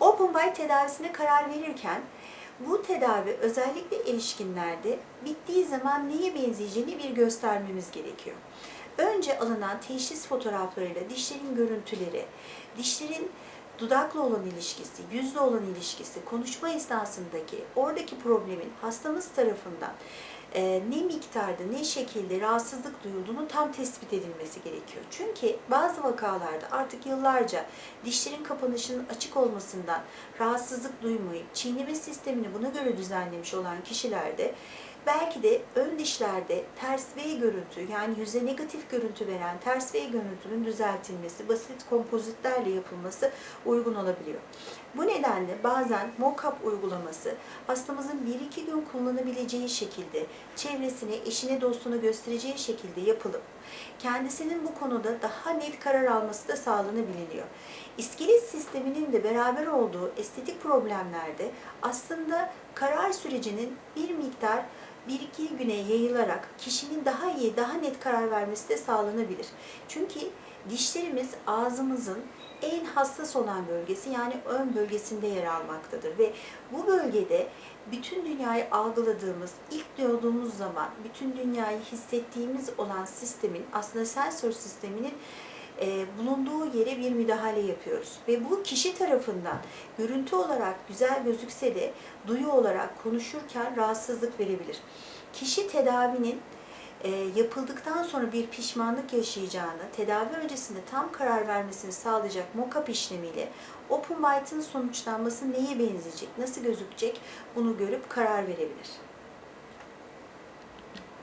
Open bite tedavisine karar verirken bu tedavi özellikle erişkinlerde bittiği zaman neye benzeyeceğini bir göstermemiz gerekiyor. Önce alınan teşhis fotoğraflarıyla dişlerin görüntüleri, dişlerin dudakla olan ilişkisi, yüzle olan ilişkisi, konuşma esnasındaki oradaki problemin hastamız tarafından ne miktarda ne şekilde rahatsızlık duyulduğunu tam tespit edilmesi gerekiyor. Çünkü bazı vakalarda artık yıllarca dişlerin kapanışının açık olmasından rahatsızlık duymayıp çiğneme sistemini buna göre düzenlemiş olan kişilerde belki de ön dişlerde ters V görüntü yani yüze negatif görüntü veren ters V görüntünün düzeltilmesi, basit kompozitlerle yapılması uygun olabiliyor. Bu nedenle bazen mockup uygulaması hastamızın 1-2 gün kullanabileceği şekilde çevresine, eşine, dostuna göstereceği şekilde yapılıp kendisinin bu konuda daha net karar alması da sağlanabiliyor. İskelet sisteminin de beraber olduğu estetik problemlerde aslında karar sürecinin bir miktar bir iki güne yayılarak kişinin daha iyi, daha net karar vermesi de sağlanabilir. Çünkü dişlerimiz ağzımızın en hassas olan bölgesi yani ön bölgesinde yer almaktadır ve bu bölgede bütün dünyayı algıladığımız, ilk doğduğumuz zaman bütün dünyayı hissettiğimiz olan sistemin aslında sensör sisteminin e, bulunduğu yere bir müdahale yapıyoruz. Ve bu kişi tarafından görüntü olarak güzel gözükse de duyu olarak konuşurken rahatsızlık verebilir. Kişi tedavinin e, yapıldıktan sonra bir pişmanlık yaşayacağını, tedavi öncesinde tam karar vermesini sağlayacak mock-up işlemiyle open bite'ın sonuçlanması neye benzeyecek, nasıl gözükecek bunu görüp karar verebilir.